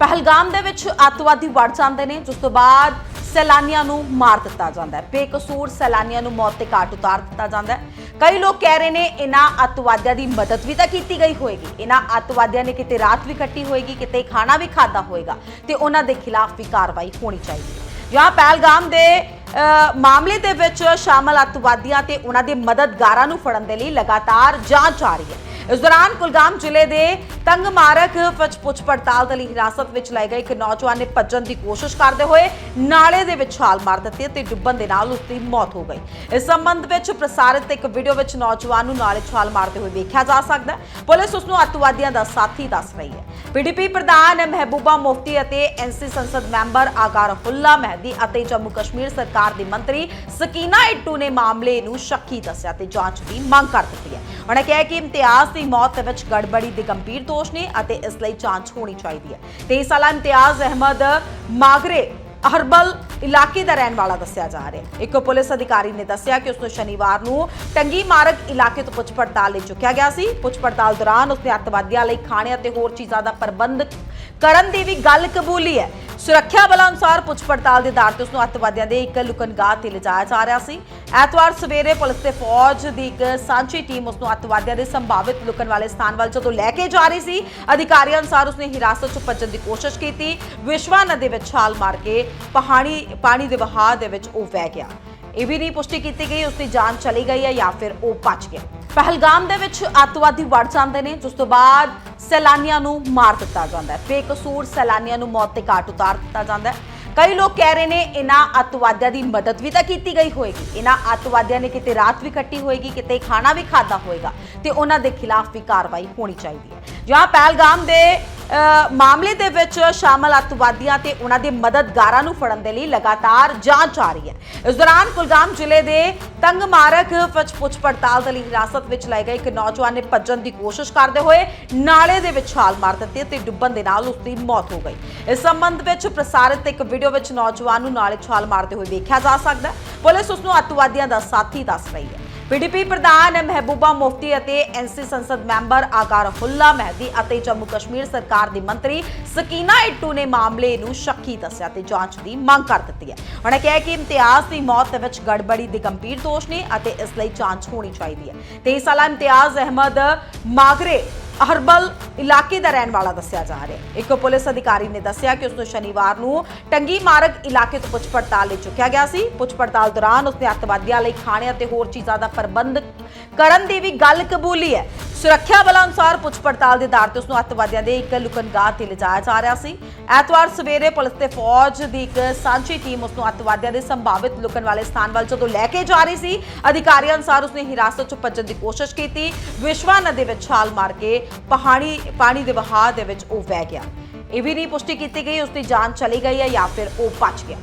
ਪਹਿਲਗਾਮ ਦੇ ਵਿੱਚ ਅੱਤਵਾਦੀ ਵੜ ਜਾਂਦੇ ਨੇ, ਜਿਸ ਤੋਂ ਬਾਅਦ ਸੈਲਾਨੀਆਂ ਨੂੰ ਮਾਰ ਦਿੱਤਾ ਜਾਂਦਾ ਹੈ। ਬੇਕਸੂਰ ਸੈਲਾਨੀਆਂ ਨੂੰ ਮੌਤ 'ਤੇ ਘਾਟ ਉਤਾਰ ਦਿੱਤਾ ਜਾਂਦਾ ਹੈ। ਕਈ ਲੋਕ ਕਹਿ ਰਹੇ ਨੇ ਇਹਨਾਂ ਅੱਤਵਾਦੀਆਂ ਦੀ ਮਦਦ ਵੀ ਤਾਂ ਕੀਤੀ ਗਈ ਹੋਏਗੀ। ਇਹਨਾਂ ਅੱਤਵਾਦੀਆਂ ਨੇ ਕਿਤੇ ਰਾਤ ਵੀ ਕੱਟੀ ਹੋਏਗੀ, ਕਿਤੇ ਖਾਣਾ ਵੀ ਖਾਦਾ ਹੋਏਗਾ ਤੇ ਉਹਨਾਂ ਦੇ ਖਿਲਾਫ ਵੀ ਕਾਰਵਾਈ ਹੋਣੀ ਚਾਹੀਦੀ ਜਾਂ ਪਹਿਲਗਾਮ ਦੇ ਮਾਮਲੇ ਦੇ ਵਿੱਚ ਸ਼ਾਮਲ ਅੱਤਵਾਦੀਆਂ ਤੇ ਉਹਨਾਂ ਦੇ ਮਦਦਗਾਰਾਂ ਨੂੰ ਫੜਨ ਦੇ ਲਈ ਲਗਾਤਾਰ ਜਾਂਚ ਜਾਰੀ ਹੈ। ਇਸ ਦੌਰਾਨ ਕੁਲਗਾਮ ਜ਼ਿਲ੍ਹੇ ਦੇ ਤੰਗ ਮਾਰਕ ਵਿੱਚ ਪੁੱਛ ਪੜਤਾਲ ਦੇ ਲਈ ਹਿਰਾਸਤ ਵਿੱਚ ਲਏ ਗਏ ਇੱਕ ਨੌਜਵਾਨ ਨੇ ਭੱਜਣ ਦੀ ਕੋਸ਼ਿਸ਼ ਕਰਦੇ ਹੋਏ ਨਾਲੇ ਦੇ ਵਿੱਚ ਛਾਲ ਮਾਰ ਦਿੱਤੀ ਤੇ ਡੁੱਬਣ ਦੇ ਨਾਲ ਉਸ ਦੀ ਮੌਤ ਹੋ ਗਈ। ਇਸ ਸੰਬੰਧ ਵਿੱਚ ਪ੍ਰਸਾਰਿਤ ਇੱਕ ਵੀਡੀਓ ਵਿੱਚ ਨੌਜਵਾਨ ਨੂੰ ਨਾਲੇ ਛਾਲ ਮਾਰਦੇ ਹੋਏ ਵੇਖਿਆ ਜਾ ਸਕਦਾ ਹੈ। ਪੁਲਿਸ ਉਸ ਨੂੰ ਅੱਤਵਾਦੀਆਂ ਦਾ ਸਾਥੀ ਦੱਸ ਰਹੀ ਹੈ। ਪੀਡੀਪੀ ਪ੍ਰਧਾਨ ਮਹਿਬੂਬਾ ਮੁਫਤੀ ਅਤੇ ਐਨਸੀ ਸੰਸਦ ਮੈਂਬਰ ਆਗਾਰ ਹੁੱਲਾ ਮਹਿਦੀ ਅਤੇ ਜੰਮੂ ਕਸ਼ਮੀਰ ਸਰਕਾਰ ਦੇ ਮੰਤਰੀ ਸਕੀਨਾ ਇੱਟੂ ਨੇ ਮਾਮਲੇ ਨੂੰ ਸ਼ੱਕੀ ਦੱਸਿਆ ਤੇ ਜਾਂਚ ਦੀ ਮੰਗ ਕਰ ਦਿੱਤੀ ਹੈ। ਉਹਨਾਂ ਕਿਹਾ ਕਿ ਇਮਤਿਆਜ਼ ਦੀ ਮੌਤ ਦੇ ਵਿੱਚ ਗੜਬੜੀ ਦੇ ਗੰਭੀਰ ਦੋਸ਼ ਨੇ ਅਤੇ ਇਸ ਲਈ ਜਾਂਚ ਹੋਣੀ ਚਾਹੀਦੀ ਹੈ। 23 ਸਾਲਾ ਇਮਤਿਆਜ਼ ਅਹਿਮਦ ਮਾਗਰੇ ਹਰਬਲ ਇਲਾਕੇ ਦਾ ਰਹਿਣ ਵਾਲਾ ਦੱਸਿਆ ਜਾ ਰਿਹਾ ਹੈ। ਇੱਕ ਪੁਲਿਸ ਅਧਿਕਾਰੀ ਨੇ ਦੱਸਿਆ ਕਿ ਉਸ ਨੂੰ ਸ਼ਨੀਵਾਰ ਨੂੰ ਟੰਗੀ ਮਾਰਗ ਇਲਾਕੇ ਤੋਂ ਪੁੱਛ ਪੜਤਾਲ ਲਈ ਚੁੱਕਿਆ ਗਿਆ ਸੀ। ਪੁੱਛ ਪੜਤਾਲ ਦੌਰਾਨ ਉਸਨੇ ਅੱਤਵਾਦੀਆਂ ਲਈ ਖਾਣੇ ਅਤੇ ਹੋਰ ਚੀਜ਼ਾਂ ਦਾ ਪ੍ਰਬੰਧ ਕਰਨ ਦੀ ਵੀ ਗੱਲ ਕਬੂਲੀ ਹੈ। ਸੁਰੱਖਿਆ ਬਲਾਂ ਅਨੁਸਾਰ ਪੁੱਛ ਪੜਤਾਲ ਦੇ ਆਧਾਰ ਤੇ ਉਸ ਨੂੰ ਅੱਤਵਾਦੀਆਂ ਦੇ ਇੱਕ ਲੁਕਨਗਾਹ ਤੇ ਲਿਜਾਇਆ ਜਾ ਰਿਹਾ ਸੀ। ਐਤਵਾਰ ਸਵੇਰੇ ਪੁਲਿਸ ਤੇ ਫੌਜ ਦੀ ਇੱਕ ਸਾਂਝੀ ਟੀਮ ਉਸ ਨੂੰ ਅੱਤਵਾਦੀਆਂ ਦੇ ਸੰਭਾਵਿਤ ਲੁਕਣ ਵਾਲੇ ਸਥਾਨ ਵੱਲ ਜਦੋਂ ਲੈ ਕੇ ਜਾ ਰਹੀ ਸੀ, ਅਧਿਕਾਰੀਆਂ ਅਨੁਸਾਰ ਉਸਨੇ ਹਿਰਾਸਤ 'ਚ ਭੱਜਣ ਦੀ ਕੋਸ਼ਿਸ਼ ਕੀਤੀ। ਵਿਸ਼ਵਾ ਨਦੀ ਵਿੱਚ ਛਾਲ ਮਾਰ ਕੇ ਪਹਾੜੀ, ਪਾਣੀ ਦੇ ਵਹਾਅ ਦੇ ਵਿੱਚ ਉਹ ਵਹਿ ਗਿਆ। ਇਹ ਵੀ ਨਹੀਂ ਪੁਸ਼ਟੀ ਕੀਤੀ ਗਈ, ਉਸਦੀ ਜਾਨ ਚਲੀ ਗਈ ਹੈ ਜਾਂ ਫਿਰ ਉਹ ਬਚ ਗਿਆ। ਪਹਿਲਗਾਮ ਦੇ ਵਿੱਚ ਅੱਤਵਾਦੀ ਵੜ ਜਾਂਦੇ ਨੇ, ਜਿਸ ਤੋਂ ਬਾਅਦ ਸੈਲਾਨੀਆਂ ਨੂੰ ਮਾਰ ਦਿੱਤਾ ਜਾਂਦਾ ਹੈ। ਬੇਕਸੂਰ ਸੈਲਾਨੀਆਂ ਨੂੰ ਮੌਤ ਦੇ ਘਾਟ ਉਤਾਰ ਦਿੱਤਾ ਜਾਂਦਾ ਹੈ। ਕਈ ਲੋਕ ਕਹਿ ਰਹੇ ਨੇ ਇਹਨਾਂ ਅੱਤਵਾਦੀਆਂ ਦੀ ਮਦਦ ਵੀ ਤਾਂ ਕੀਤੀ ਗਈ ਹੋਏਗੀ। ਇਹਨਾਂ ਅੱਤਵਾਦੀਆਂ ਨੇ ਕਿਤੇ ਰਾਤ ਵੀ ਕੱਟੀ ਹੋਏਗੀ, ਕਿਤੇ ਖਾਣਾ ਵੀ ਖਾਦਾ ਹੋਏਗਾ ਤੇ ਉਹਨਾਂ ਦੇ ਖਿਲਾਫ ਵੀ ਕਾਰਵਾਈ ਹੋਣੀ ਚਾਹੀਦੀ ਹੈ। ਜਾਂ ਪਹਿਲਗਾਮ ਦੇ ਮਾਮਲੇ ਦੇ ਵਿੱਚ ਸ਼ਾਮਲ ਅੱਤਵਾਦੀਆਂ ਤੇ ਉਹਨਾਂ ਦੇ ਮਦਦਗਾਰਾਂ ਨੂੰ ਫੜਨ ਦੇ ਲਈ ਲਗਾਤਾਰ ਜਾਂਚ ਜਾਰੀ ਹੈ। ਇਸ ਦੌਰਾਨ ਕੁਲਗਾਮ ਜ਼ਿਲ੍ਹੇ ਦੇ ਤੰਗਮਾਰਕ ਵਿੱਚ ਪੁੱਛ ਪੜਤਾਲ ਦੇ ਲਈ ਹਿਰਾਸਤ ਵਿੱਚ ਲਏ ਗਏ ਇੱਕ ਨੌਜਵਾਨ ਨੇ ਭੱਜਣ ਦੀ ਕੋਸ਼ਿਸ਼ ਕਰਦੇ ਹੋਏ ਨਾਲੇ ਦੇ ਵਿੱਚ ਛਾਲ ਮਾਰ ਦਿੱਤੀ ਤੇ ਡੁੱਬਣ ਦੇ ਨਾਲ ਉਸ ਦੀ ਮੌਤ ਹੋ ਗਈ। ਇਸ ਸੰਬੰਧ ਵਿੱਚ ਪ੍ਰਸਾਰਿਤ ਇੱਕ ਵੀਡੀਓ ਵਿੱਚ ਨੌਜਵਾਨ ਨੂੰ ਨਾਲੇ ਛਾਲ ਮਾਰਦੇ ਹੋਏ ਵੇਖਿਆ ਜਾ ਸਕਦਾ ਹੈ। ਪੁਲਿਸ ਉਸ ਨੂੰ ਅੱਤਵਾਦੀਆਂ ਦਾ ਸਾਥੀ ਦੱਸ ਰਹੀ ਹੈ। ਪੀਡੀਪੀ ਪ੍ਰਧਾਨ ਮਹਿਬੂਬਾ ਮੁਫਤੀ ਅਤੇ ਐਨਸੀ ਸੰਸਦ ਮੈਂਬਰ ਆਕਾਰ ਹੁੱਲਾ ਮਹਿਦੀ ਅਤੇ ਜੰਮੂ ਕਸ਼ਮੀਰ ਸਰਕਾਰ ਦੀ ਮੰਤਰੀ ਸਕੀਨਾ ਇੱਟੂ ਨੇ ਮਾਮਲੇ ਨੂੰ ਸ਼ੱਕੀ ਦੱਸਿਆ ਤੇ ਜਾਂਚ ਦੀ ਮੰਗ ਕਰ ਦਿੱਤੀ ਹੈ। ਉਹਨਾਂ ਕਿਹਾ ਕਿ ਇਮਤਿਆਜ਼ ਦੀ ਮੌਤ ਦੇ ਵਿੱਚ ਗੜਬੜੀ ਦੇ ਗੰਭੀਰ ਦੋਸ਼ ਨੇ ਅਤੇ ਇਸ ਲਈ ਜਾਂਚ ਹੋਣੀ ਚਾਹੀਦੀ ਹੈ। 23 ਸਾਲਾ ਇਮਤਿਆਜ਼ ਅਹਿਮਦ ਮਾਗਰੇ ਅਹਰਬਲ ਇਲਾਕੇ ਦਾ ਰਹਿਣ ਵਾਲਾ ਦੱਸਿਆ ਜਾ ਰਿਹਾ ਹੈ। ਇੱਕ ਪੁਲਿਸ ਅਧਿਕਾਰੀ ਨੇ ਦੱਸਿਆ ਕਿ ਉਸ ਨੂੰ ਸ਼ਨੀਵਾਰ ਨੂੰ ਟੰਗੀ ਮਾਰਗ ਇਲਾਕੇ ਤੋਂ ਪੁੱਛ ਪੜਤਾਲ ਲਈ ਚੁੱਕਿਆ ਗਿਆ ਸੀ। ਪੁੱਛ ਪੜਤਾਲ ਦੌਰਾਨ ਉਸਨੇ ਅੱਤਵਾਦੀਆਂ ਲਈ ਖਾਣੇ ਅਤੇ ਹੋਰ ਚੀਜ਼ਾਂ ਦਾ ਪ੍ਰਬੰਧ ਕਰਨ ਦੀ ਵੀ ਗੱਲ ਕਬੂਲੀ ਹੈ। ਸੁਰੱਖਿਆ ਬਲਾਂ ਅਨੁਸਾਰ ਪੁੱਛ ਪੜਤਾਲ ਦੇ ਆਧਾਰ ਤੇ ਉਸ ਨੂੰ ਅੱਤਵਾਦੀਆਂ ਦੇ ਇੱਕ ਲੁਕਨਗਾਹ ਤੇ ਲਿਜਾਇਆ ਜਾ ਰਿਹਾ ਸੀ। ਐਤਵਾਰ ਸਵੇਰੇ ਪੁਲਿਸ ਤੇ ਫੌਜ ਦੀ ਇੱਕ ਸਾਂਝੀ ਟੀਮ ਉਸ ਨੂੰ ਅੱਤਵਾਦੀਆਂ ਦੇ ਸੰਭਾਵਿਤ ਲੁਕਣ ਵਾਲੇ ਸਥਾਨ ਵੱਲ ਜਦੋਂ ਲੈ ਕੇ ਜਾ ਰਹੀ ਸੀ, ਅਧਿਕਾਰੀਆਂ ਅਨੁਸਾਰ ਉਸਨੇ ਹਿਰਾਸਤ 'ਚ ਭੱਜਣ ਦੀ ਕੋਸ਼ਿਸ਼ ਕੀਤੀ। ਵਿਸ਼ਵਾ ਨਦੀ ਵਿੱਚ ਛਾਲ ਮਾਰ ਕੇ ਪਹਾੜੀ, ਪਾਣੀ ਦੇ ਵਹਾਅ ਦੇ ਵਿੱਚ ਉਹ ਵਹਿ ਗਿਆ। ਇਹ ਵੀ ਨਹੀਂ ਪੁਸ਼ਟੀ ਕੀਤੀ ਗਈ, ਉਸਦੀ ਜਾਨ ਚਲੀ ਗਈ ਹੈ ਜਾਂ ਫਿਰ ਉਹ ਬਚ ਗਿਆ।